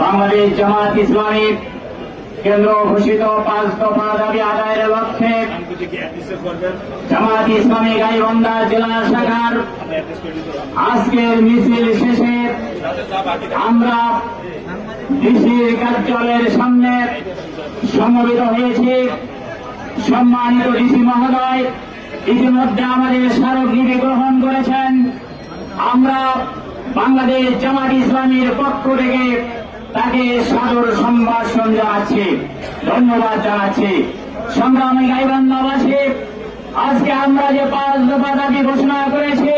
বাংলাদেশ জামাত ইসলামী কেন্দ্র ঘোষিত পাঁচ দফা দাবি আদায়ের লক্ষ্যে জামাত ইসলামী গাইবন্ধা জেলা শাখার আজকের মিছিল শেষে আমরা ডিসির কার্যালয়ের সামনে সমবেত হয়েছি। সম্মানিত ডিসি মহোদয়, ইতিমধ্যে আমাদের স্মারকলিপি গ্রহণ করেছেন। আমরা বাংলাদেশ জামাত ইসলামীর পক্ষ থেকে তাকে সাদর সম্ভাষণ জানাচ্ছি, ধন্যবাদ জানাচ্ছি। সংগ্রামী গাইবান্ধাবাসী আজকে আমরা যে পাঁচ দফা দাবি ঘোষণা করেছি,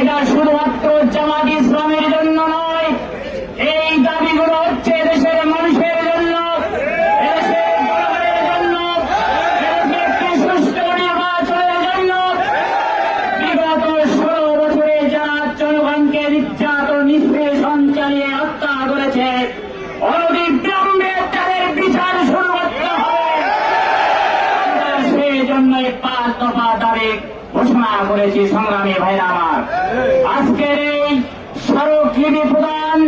এটা শুধুমাত্র জামাত ইসলামের জন্য নয়, এই করেছে অনবিলম্বে তাদের বিচার শুরু করতে হবে। সেই জন্যই পাঁচ দফা দাবি ঘোষণা করেছি সংগ্রামী ভাইরা আমার। আজকের এই স্মারকলিপি প্রদান,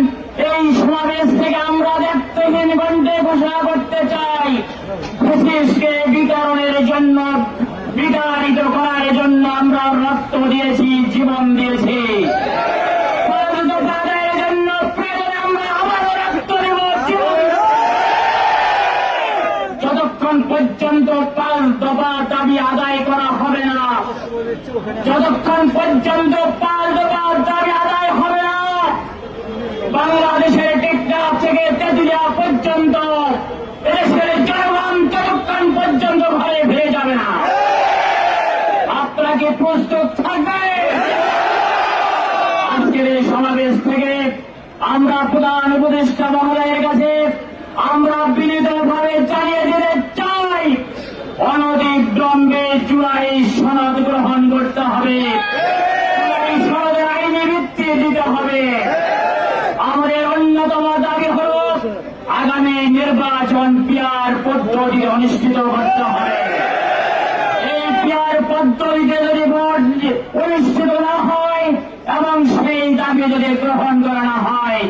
এই সমাবেশ থেকে আমরা দেখতেহীন গণ্ঠে ঘোষণা করতে চাই। ফেসিসকে বিতরণের জন্য, বিতাড়িত করার জন্য আমরা রক্ত দিয়েছি, জীবন দিয়েছি পাঁচ দফা আদায়ের জন্য প্রয়োজনে আমরা আবারও রক্ত দেব জীবন দেব। যতক্ষণ পর্যন্ত পাঁচ দফা দাবি আদায় করা হবে না। যতক্ষণ পর্যন্ত পাঁচ দফা দাবি আদায় হবে না, বাংলাদেশের টেকনাফ থেকে তেতুলিয়া পর্যন্ত এদেশের জনগণ ততক্ষণ পর্যন্ত ঘরে ফিরে যাবে না। আপনারা কি প্রস্তুত থাকবে। আজকের এই সমাবেশ থেকে আমরা প্রধান উপদেষ্টা মহোদয়ের কাছে আমরা বিনীতভাবে জানিয়ে দিতে চাই অনধিক দ্বন্দ্বে চূড়াই সনদ গ্রহণ করতে হবে চূড়াই সনদের আইনি ভিত্তি দিতে হবে আমাদের অন্যতম দাবি হল আগামী নির্বাচন পিয়ার পদ্ধতি অনুষ্ঠিত করতে হবে। এই পিয়ার পদ্ধতিতে যদি ভোট অনুষ্ঠিত না হয় এবং সেই দাবি যদি গ্রহণ করা না হয়,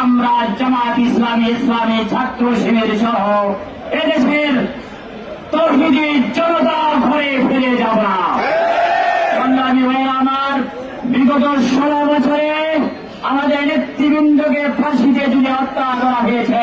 আমরা জামাত ইসলামী ইসলামী ছাত্র শিবির সহ এদেশের তহিদি জনতা ঘরে ফিরে যাব না। সংগ্রামী ভাইরা আমার, বিগত ষোলো বছরে আমাদের নেতৃবৃন্দকে ফাঁসিতে জুড়ে হত্যা করা হয়েছে।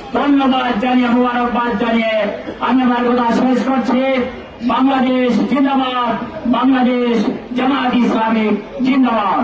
ধন্যবাদ জানিয়ে মুবারকবাদ জানিয়ে আমি আমার কথা শেষ করছি। বাংলাদেশ জিন্দাবাদ, বাংলাদেশ জামাত ইসলামী জিন্দাবাদ।